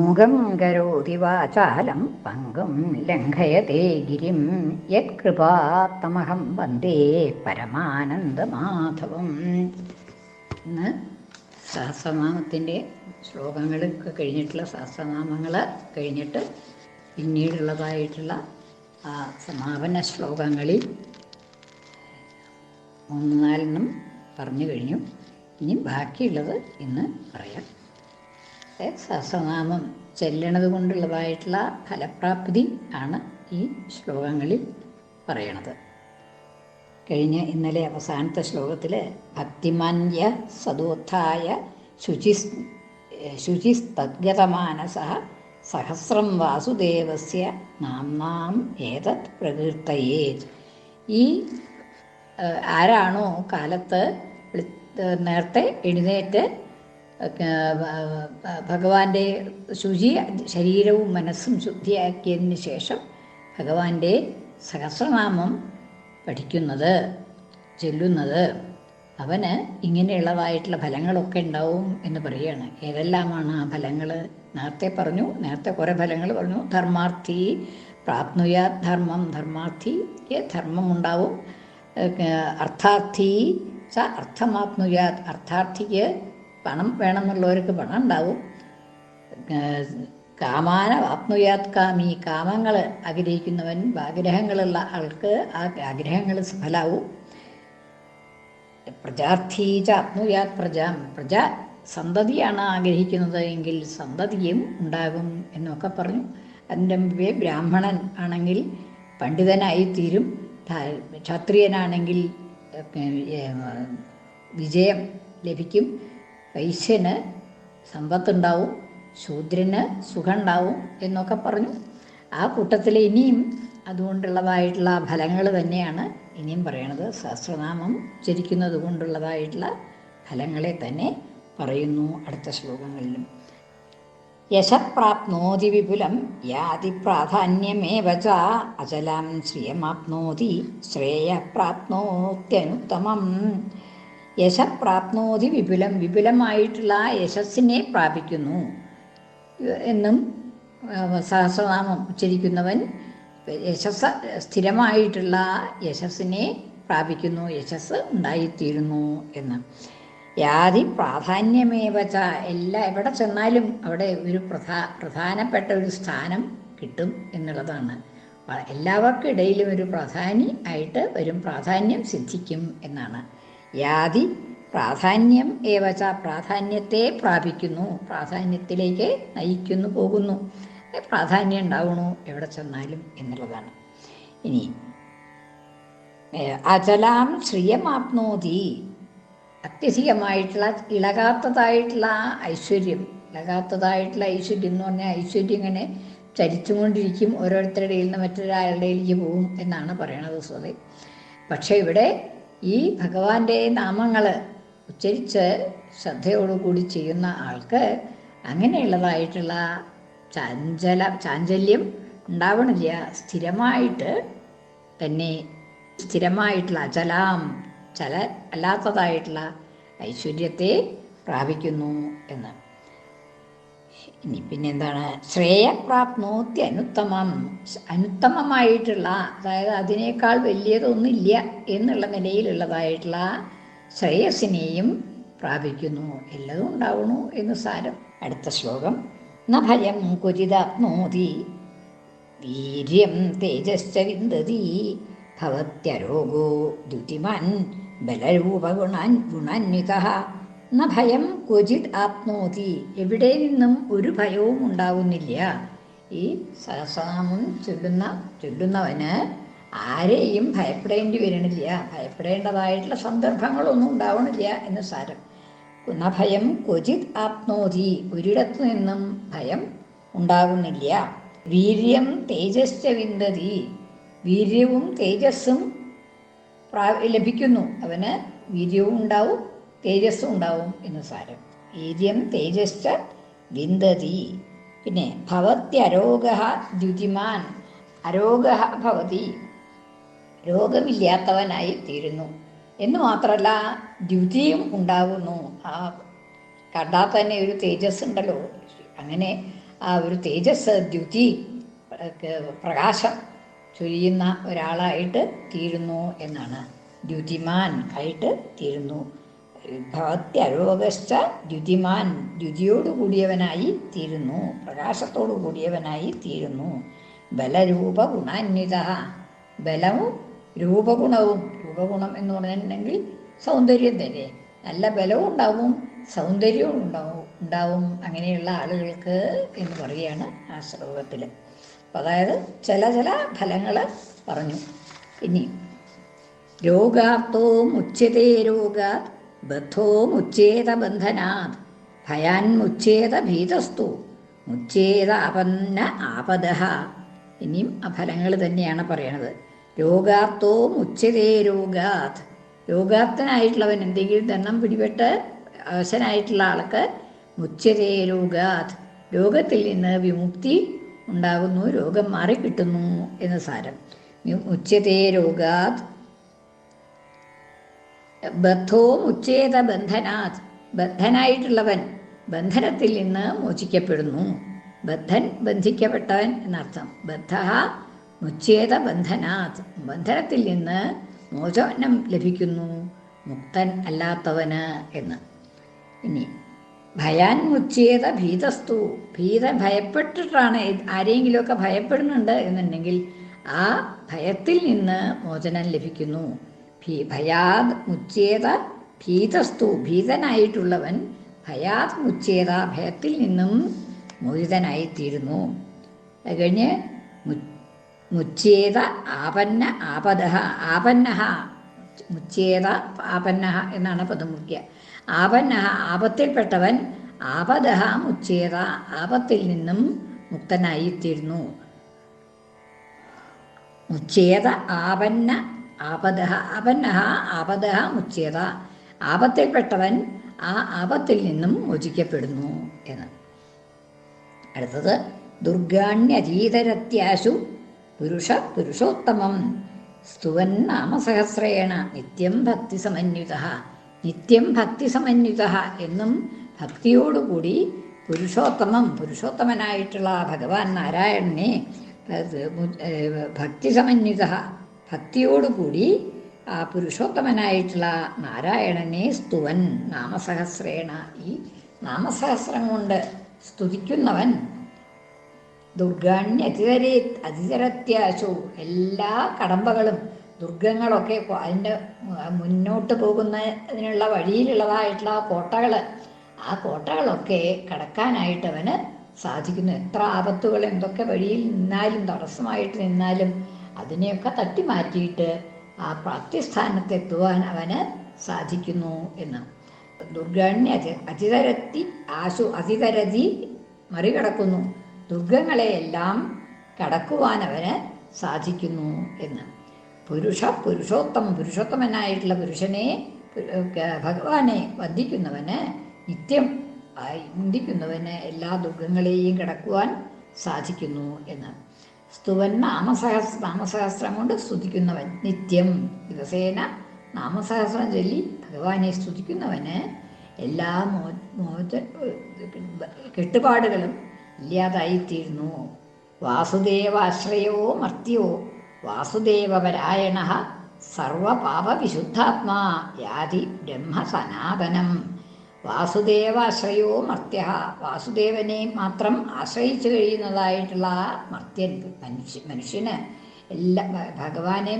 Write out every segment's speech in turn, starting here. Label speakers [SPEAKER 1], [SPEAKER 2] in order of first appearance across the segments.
[SPEAKER 1] മൂകം കരോതി വാചാലം പങ്കും ലംഘയത്തെ ഗിരിം. യത്കൃപാത്തമഹം വന്ദേ പരമാനന്ദമാധവം. ഇന്ന് സഹസ്രനാമത്തിന്റെ ശ്ലോകങ്ങളൊക്കെ കഴിഞ്ഞിട്ടുള്ള സഹസ്രനാമങ്ങൾ കഴിഞ്ഞിട്ട് പിന്നീടുള്ളതായിട്ടുള്ള ആ സമാപന ശ്ലോകങ്ങളിൽ മൂന്ന് നാലെണ്ണം പറഞ്ഞു കഴിഞ്ഞു. ഇനി ബാക്കിയുള്ളത് ഇന്ന് പറയാം. ഏ, സഹസ്രനാമം ചെല്ലണത് കൊണ്ടുള്ളതായിട്ടുള്ള ഫലപ്രാപ്തി ആണ് ഈ ശ്ലോകങ്ങളിൽ പറയണത്. കഴിഞ്ഞ ഇന്നലെ അവസാനത്തെ ശ്ലോകത്തിൽ ഭക്തിമാന്യ സദോത്ഥായ ശുചി ശുചിസ്തദ്ഗതമാനസ സഹസ്രം വാസുദേവസ്യ നാംനാം ഏതത് പ്രകീർത്തയേത് ഈ ആരാണോ കാലത്ത് നേരത്തെ എഴുന്നേറ്റ് ഭഗവാന്റെ ശുചി ശരീരവും മനസ്സും ശുദ്ധിയാക്കിയതിന് ശേഷം ഭഗവാന്റെ സഹസ്രനാമം പഠിക്കുന്നത് ചൊല്ലുന്നത്. അവന് ഇങ്ങനെയുള്ളതായിട്ടുള്ള ഫലങ്ങളൊക്കെ ഉണ്ടാവും എന്ന് പറയുകയാണ്. ഏതെല്ലാമാണ് ആ ഫലങ്ങൾ നേരത്തെ പറഞ്ഞു നേരത്തെ കുറേ ഫലങ്ങൾ പറഞ്ഞു. ധർമാർത്ഥി പ്രാപ്നുയാ ധർമ്മം ധർമാർത്ഥിക്ക് ധർമ്മം ഉണ്ടാവും. അർത്ഥാർത്ഥി സ അർത്ഥമാപ്നുയാ അർത്ഥാർത്ഥിക്ക് പണം വേണമെന്നുള്ളവർക്ക് പണം ഉണ്ടാവും. കാമാന ആത്മയാത്കാമി കാമി കാമങ്ങൾ ആഗ്രഹിക്കുന്നവൻ ആഗ്രഹങ്ങളുള്ള ആൾക്ക് ആ ആഗ്രഹങ്ങൾ സഫലാവും. പ്രജാർത്ഥീച ആത്മയാത് പ്രജ പ്രജ സന്തതിയാണ് ആഗ്രഹിക്കുന്നത് എങ്കിൽ സന്തതിയും ഉണ്ടാകും എന്നൊക്കെ പറഞ്ഞു. അതിന്റെ മുമ്പേ ബ്രാഹ്മണൻ ആണെങ്കിൽ പണ്ഡിതനായി തീരും. ക്ഷത്രിയനാണെങ്കിൽ വിജയം ലഭിക്കും. വൈശ്യന് സമ്പത്തുണ്ടാവും ശൂദ്രന് സുഖമുണ്ടാവും എന്നൊക്കെ പറഞ്ഞു. ആ കൂട്ടത്തിൽ ഇനിയും അതുകൊണ്ടുള്ളതായിട്ടുള്ള ഫലങ്ങൾ തന്നെയാണ് ഇനിയും പറയണത്. സഹസ്രനാമം ഉച്ചരിക്കുന്നത് കൊണ്ടുള്ളതായിട്ടുള്ള ഫലങ്ങളെ തന്നെ പറയുന്നു അടുത്ത ശ്ലോകങ്ങളിലും. യശപ്രാപ്നോതി വിപുലം യാതി പ്രാധാന്യമേവ ച അചലാം ശ്രിയമാപ്നോതി ശ്രേയപ്രാപ്നോത്യനുത്തമം യശപ്രാപ്നോതി വിപുലം വിപുലമായിട്ടുള്ള യശസ്സിനെ പ്രാപിക്കുന്നു. എന്നും സഹസ്രനാമം ഉച്ചരിക്കുന്നവൻ യശസ് സ്ഥിരമായിട്ടുള്ള യശസ്സിനെ പ്രാപിക്കുന്നു. യശസ് ഉണ്ടായിത്തീരുന്നു എന്ന്. യാതി പ്രാധാന്യമേവ ച. എല്ലാ എവിടെ ചെന്നാലും അവിടെ ഒരു പ്രധാ പ്രധാനപ്പെട്ട ഒരു സ്ഥാനം കിട്ടും എന്നുള്ളതാണ്. എല്ലാവർക്കും ഇടയിലും ഒരു പ്രാധാന്യ ആയിട്ട് വരും പ്രാധാന്യം സിദ്ധിക്കും എന്നാണ്. യാതി പ്രാധാന്യം ഏവച പ്രാധാന്യത്തെ പ്രാപിക്കുന്നു. പ്രാധാന്യത്തിലേക്ക് നയിക്കുന്നു പോകുന്നു. പ്രാധാന്യം ഉണ്ടാവണു എവിടെ ചെന്നാലും എന്നുള്ളതാണ്. ഇനി അചലാം ശ്രിയമാപ്നോതി. അത്യധികമായിട്ടുള്ള ഇളകാത്തതായിട്ടുള്ള ഐശ്വര്യം. ഇളകാത്തതായിട്ടുള്ള ഐശ്വര്യം എന്ന് പറഞ്ഞാൽ ഐശ്വര്യം ഇങ്ങനെ ചരിച്ചുകൊണ്ടിരിക്കും. ഓരോരുത്തരുടെ നിന്ന് മറ്റൊരാളുടെയിലേക്ക് പോകും എന്നാണ് പറയണത് സ്വതേ. പക്ഷേ ഇവിടെ ഈ ഭഗവാന്റെ നാമങ്ങൾ ഉച്ചരിച്ച് ശ്രദ്ധയോടുകൂടി ചെയ്യുന്ന ആൾക്ക് അങ്ങനെയുള്ളതായിട്ടുള്ള ചാഞ്ചല ചാഞ്ചല്യം ഉണ്ടാവണില്ല. സ്ഥിരമായിട്ട് തന്നെ സ്ഥിരമായിട്ടുള്ള അചലാം ചല അല്ലാത്തതായിട്ടുള്ള ഐശ്വര്യത്തെ പ്രാപിക്കുന്നു എന്ന്. ഇനി പിന്നെന്താണ്? ശ്രേയപ്രാപ്നോത്തി അനുത്തമം. അനുത്തമമായിട്ടുള്ള അതായത് അതിനേക്കാൾ വലിയതൊന്നുമില്ല എന്നുള്ള നിലയിലുള്ളതായിട്ടുള്ള ശ്രേയസിനെയും പ്രാപിക്കുന്നു. എല്ലതും ഉണ്ടാവണു എന്ന് സാരം. അടുത്ത ശ്ലോകം. ന ഭയം കുരിതാപ്നോതി വീര്യം തേജശ്ച വിന്ദതി. ഭവത്യരോഗോ ദ്യുതിമാൻ ബലരൂപഗുണാൻ ഗുണാന്വിത. ന ഭയം ക്വചിത് ആപ്നോതി. എവിടെ നിന്നും ഒരു ഭയവും ഉണ്ടാവുന്നില്ല. ഈ സഹസ്രനാമം ചൊല്ലുന്ന ചൊല്ലുന്നവന് ആരെയും ഭയപ്പെടേണ്ടി വരണില്ല. ഭയപ്പെടേണ്ടതായിട്ടുള്ള സന്ദർഭങ്ങളൊന്നും ഉണ്ടാവണില്ല എന്ന് സാരം. ഭയം ക്വചിത് ആപ്നോതി. ഒരിടത്തു നിന്നും ഭയം ഉണ്ടാകുന്നില്ല വീര്യം തേജസ്സ വിന്ദതി. വീര്യവും തേജസ്സും ലഭിക്കുന്നു. അവന് വീര്യവും ഉണ്ടാവും തേജസ്സും ഉണ്ടാവും എന്ന് സാരം. വീര്യം തേജസ്സ വിന്ദതി. പിന്നെ ഭവത്യരോഗ ദ്യുതിമാൻ. അരോഗ ഭവതി. രോഗമില്ലാത്തവനായി തീരുന്നു. എന്ന് മാത്രമല്ല ദ്യുതിയും ഉണ്ടാകുന്നു ആ കണ്ടാൽ തന്നെ ഒരു തേജസ് ഉണ്ടല്ലോ. അങ്ങനെ ആ ഒരു തേജസ് ദ്യുതി പ്രകാശം ചൊരിയുന്ന ഒരാളായിട്ട് തീരുന്നു എന്നാണ്. ദ്യുതിമാൻ ആയിട്ട് തീരുന്നു. ഭവത്യരോഗശ്ച ദ്യുതിമാൻ ദ്യുതിയോടു കൂടിയവനായി തീരുന്നു പ്രകാശത്തോടു കൂടിയവനായി തീരുന്നു. ബലരൂപ ഗുണാന്വിത ബലവും രൂപഗുണവും രൂപഗുണം എന്ന് പറഞ്ഞിട്ടുണ്ടെങ്കിൽ സൗന്ദര്യം തന്നെ. നല്ല ബലവും ഉണ്ടാവും സൗന്ദര്യവും ഉണ്ടാവും ഉണ്ടാവും അങ്ങനെയുള്ള ആളുകൾക്ക് എന്ന് പറയുകയാണ് ആ ശ്ലോകത്തിൽ അതായത് ചില ചില ഫലങ്ങൾ പറഞ്ഞു. ഇനി രോഗാർത്ഥവും ഉച്ചതേ രോഗാത് ബദ്ധോ മുച്ചേത ബന്ധനാത് ഭയാൻ മുച്ചേത ഭീതസ്തു മുച്ചേത അപന്ന ആപദഹ ഇനിയും ആ ഫലങ്ങൾ തന്നെയാണ് പറയണത്. രോഗാത്തോ മുച്ചതേ രോഗാത്. രോഗാർത്ഥനായിട്ടുള്ളവൻ എന്തെങ്കിലും ദണ്ണം പിടിപെട്ട് അവശനായിട്ടുള്ള ആൾക്ക് മുച്ചതേ രോഗാത്. രോഗത്തിൽ നിന്ന് വിമുക്തി ഉണ്ടാകുന്നു രോഗം മാറിക്കിട്ടുന്നു എന്ന് സാരം. ഉച്ചതേ രോഗാത്. ബദ്ധോ മുച്ചേത ബന്ധനാത് ബദ്ധനായിട്ടുള്ളവൻ ബന്ധനത്തിൽ നിന്ന് മോചിക്കപ്പെടുന്നു. ബദ്ധൻ ബന്ധിക്കപ്പെട്ടവൻ എന്നർത്ഥം. ബദ്ധ മുച്ചേത ബന്ധനാത് ബന്ധനത്തിൽ നിന്ന് മോചനം ലഭിക്കുന്നു. മുക്തൻ അല്ലാത്തവന് എന്ന്. ഇനി ഭയാൻ മുച്ചേത ഭീതസ്തു. ഭീത ഭയപ്പെട്ടിട്ടാണ് ആരെങ്കിലുമൊക്കെ ഭയപ്പെടുന്നുണ്ട് എന്നുണ്ടെങ്കിൽ ആ ഭയത്തിൽ നിന്ന് മോചനം ലഭിക്കുന്നു. ഭീ ഭയാത് മുച്ചേത ഭീതസ്തു ഭീതനായിട്ടുള്ളവൻ ഭയാത് മുച്ചേത ഭയത്തിൽ നിന്നും മോഹിതനായിത്തീരുന്നു അത് കഴിഞ്ഞ് മുച്ചേത ആപന്ന ആപദ ആപന്ന മുച്ചേത ആപന്ന എന്നാണ് പദമുഖ്യ ആപന്ന ആപത്തിൽപ്പെട്ടവൻ ആപദ മുച്ചേത ആപത്തിൽ നിന്നും മുക്തനായിത്തീരുന്നു. മുച്ചേത ആപന്ന ആപദ ആ ആപദ മുച്ചേത. ആപത്തിൽപ്പെട്ടവൻ ആ ആപത്തിൽ നിന്നും മോചിക്കപ്പെടുന്നു എന്ന്. അടുത്തത് ദുർഗാണ്യതീതരത്യാശു പുരുഷ പുരുഷോത്തമം സ്തുവൻ നാമസഹസ്രേണ നിത്യം ഭക്തിസമന്വിത നിത്യം ഭക്തിസമന്വിത എന്നും ഭക്തിയോടുകൂടി പുരുഷോത്തമം പുരുഷോത്തമനായിട്ടുള്ള ഭഗവാൻ നാരായണനെ ഭക്തിസമന്വിത ഭക്തിയോടുകൂടി ആ പുരുഷോത്തമനായിട്ടുള്ള നാരായണനെ സ്തുവൻ നാമസഹസ്രേണ ഈ നാമസഹസ്രം കൊണ്ട് സ്തുതിക്കുന്നവൻ. ദുർഗാണ്യ അതിതരേ അതിതരത്യാശു എല്ലാ കടമ്പകളും ദുർഗങ്ങളൊക്കെ അതിന്റെ മുന്നോട്ട് പോകുന്നതിനുള്ള വഴിയിലുള്ളതായിട്ടുള്ള ആ കോട്ടകൾ ആ കോട്ടകളൊക്കെ കടക്കാനായിട്ട് അവന് സാധിക്കുന്നു. എത്ര ആപത്തുകൾ എന്തൊക്കെ വഴിയിൽ നിന്നാലും തടസ്സമായിട്ട് നിന്നാലും അതിനെയൊക്കെ തട്ടി മാറ്റിയിട്ട് ആ പ്രാപ്തിസ്ഥാനത്തെത്തുവാൻ അവന് സാധിക്കുന്നു എന്ന്. ദുർഗണ്യ അതി അതിതരത്തി ആശു അതിതരതി മറികടക്കുന്നു. ദുർഗങ്ങളെയെല്ലാം കടക്കുവാൻ അവന് സാധിക്കുന്നു എന്ന്. പുരുഷ പുരുഷോത്തമം പുരുഷോത്തമനായിട്ടുള്ള പുരുഷനെ ഭഗവാനെ വന്ദിക്കുന്നവന് നിത്യം വന്ദിക്കുന്നവന് എല്ലാ ദുർഗങ്ങളെയും കടക്കുവാൻ സാധിക്കുന്നു എന്ന്. സ്തുവൻ നാമസഹസ് നാമസഹസ്രം കൊണ്ട് സ്തുതിക്കുന്നവൻ. നിത്യം ദിവസേന നാമസഹസ്രം ചൊല്ലി ഭഗവാനെ സ്തുതിക്കുന്നവന് എല്ലാ മോ മോച കെട്ടുപാടുകളും ഇല്ലാതായിത്തീരുന്നു. വാസുദേവാശ്രയോ മർത്യോ വാസുദേവപരായണ സർവപാപവിശുദ്ധാത്മാ യാതി ബ്രഹ്മസനാതനം വാസുദേവാശ്രയോ മർത്യ വാസുദേവനെ മാത്രം ആശ്രയിച്ചു കഴിയുന്നതായിട്ടുള്ള ആ മർത്യൻ മനുഷ്യ മനുഷ്യന് എല്ലാ ഭഗവാനെ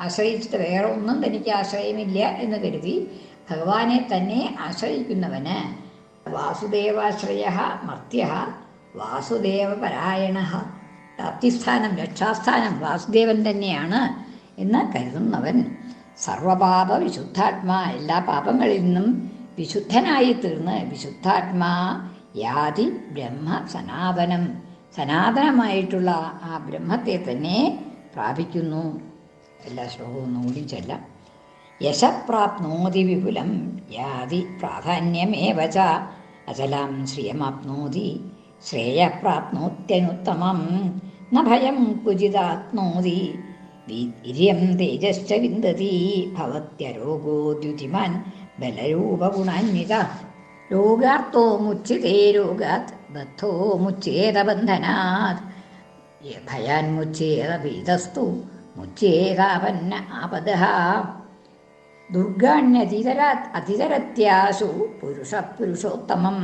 [SPEAKER 1] ആശ്രയിച്ചിട്ട് വേറെ ഒന്നും തനിക്ക് ആശ്രയമില്ല എന്ന് കരുതി ഭഗവാനെ തന്നെ ആശ്രയിക്കുന്നവന് വാസുദേവാശ്രയ മർത്യ വാസുദേവപരായണ പ്രാപ്തിസ്ഥാനം രക്ഷാസ്ഥാനം വാസുദേവൻ തന്നെയാണ് എന്ന് കരുതുന്നവൻ. സർവപാപ വിശുദ്ധാത്മാ എല്ലാ പാപങ്ങളിൽ നിന്നും വിശുദ്ധനായി തീർന്ന് വിശുദ്ധാത്മാ യാതി ബ്രഹ്മ സനാതനം. സനാതനമായിട്ടുള്ള ആ ബ്രഹ്മത്തെ തന്നെ പ്രാപിക്കുന്നു. എല്ലാ ശ്ലോകവും ഒന്നുകൂടി ചെല്ലാം. യശപ്രാപ്നോതി വിപുലം യാതി പ്രാധാന്യമേവ ച. അചലാം ശ്രിയമാപ്നോതി ശ്രേയപ്രാപ്നോത്യനുത്തമം. ന ഭയം കുചിതാത്നോതി വീര്യം തേജശ്ച വിന്ദതി ഭവത്യരോഗോ ദ്യുതിമാൻ ബലരൂപഗുണാന്വിത. രോഗാർത്ഥോ മുച്ചിതേ രോഗാത് ബദ്ധോ മുച്ചേത ബന്ധനാത് ഭയാൻമുച്ചേത ഭീതസ്തു മുച്ചേകാപന്ന ആപദ ദുർഗാണ്യതിതര അതിതരത്യാശു പുരുഷ പുരുഷോത്തമം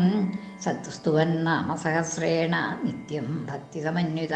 [SPEAKER 1] സത്സ്തുവൻ നാമസഹസ്രേണ നിത്യം ഭക്തിസമന്വിത.